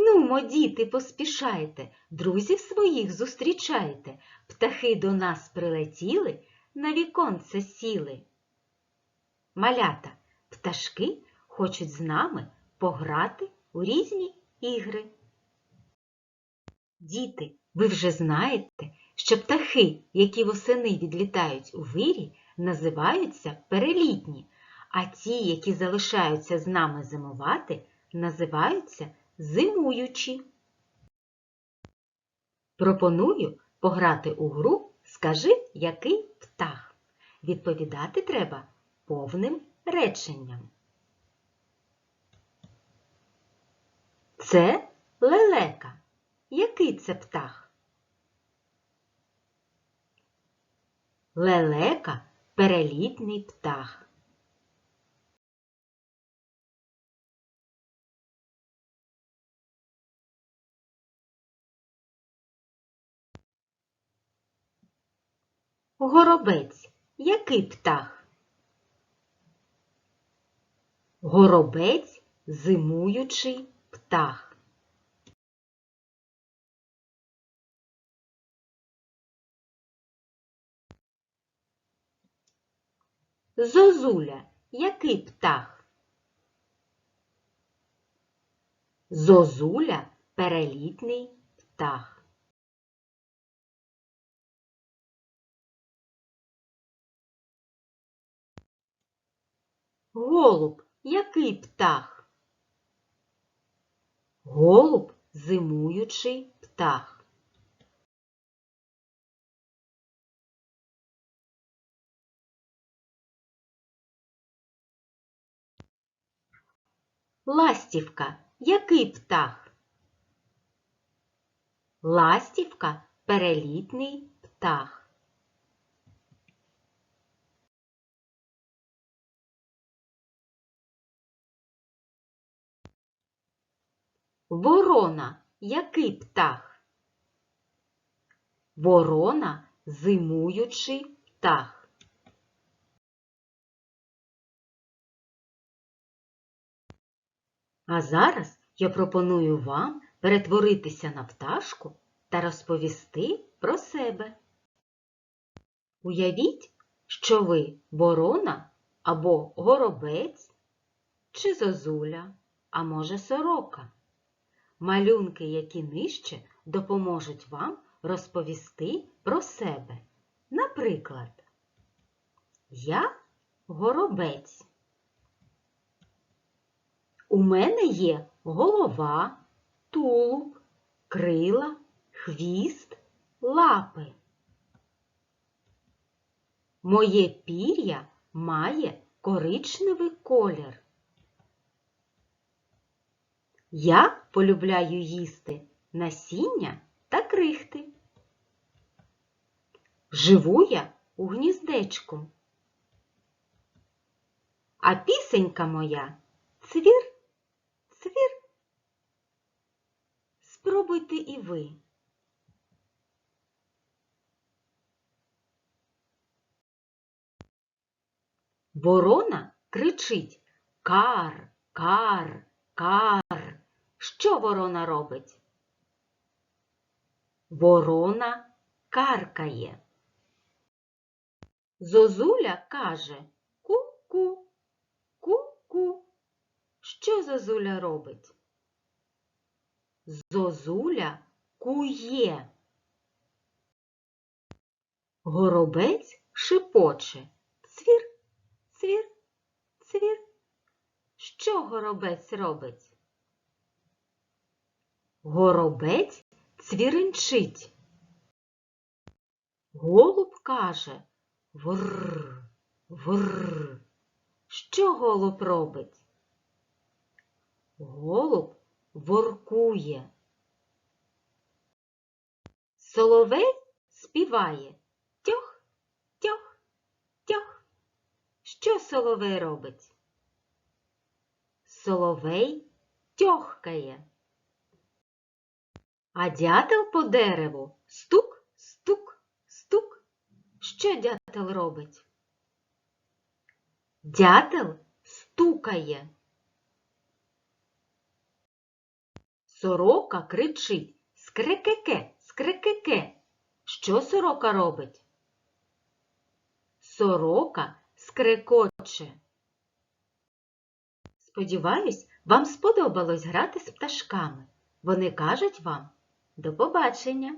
Нумо, діти, поспішайте, друзів своїх зустрічайте. Птахи до нас прилетіли, на віконце сіли. Малята, пташки хочуть з нами пограти у різні ігри. Діти, ви вже знаєте, що птахи, які восени відлітають у вирі, називаються перелітні, а ті, які залишаються з нами зимувати, називаються зимуючі. Пропоную пограти у гру Скажи, який птах. Відповідати треба повним реченням. Це лелека. Який це птах? Лелека перелітний птах. Горобець. Який птах? Горобець зимуючий птах. Зозуля. Який птах? Зозуля перелітний птах. Голуб. Який птах? Голуб зимуючий птах. Ластівка. Який птах? Ластівка перелітний птах. Ворона. Який птах? Ворона зимуючий птах. А зараз я пропоную вам перетворитися на пташку та розповісти про себе. Уявіть, що ви ворона або горобець чи зозуля, а може сорока. Малюнки, які нижче, допоможуть вам розповісти про себе. Наприклад, я горобець. У мене є голова, тулуб, крила, хвіст, лапи. Моє пір'я має коричневий колір. Я полюбляю їсти насіння та крихти. Живу я у гніздечку. А пісенька моя цвір, цвір. Спробуйте і ви. Ворона кричить Кар, кар, кар. Що ворона робить? Ворона каркає. Зозуля каже ку-ку, ку-ку. Що зозуля робить? Зозуля кує. Горобець шипоче. Цвір, цвір, цвір. Що горобець робить? Горобець цвіринчить. Голуб каже Врр, врр. Що голуб робить? Голуб воркує. Соловей співає тьох, тьох, тьох. Що соловей робить? Соловей тьохкає. А дятел по дереву стук, стук, стук. Що дятел робить? Дятел стукає. Сорока кричить скрекеке, скрекеке. Що сорока робить? Сорока скрекоче. Сподіваюсь, вам сподобалось грати з пташками. Вони кажуть вам до побачення!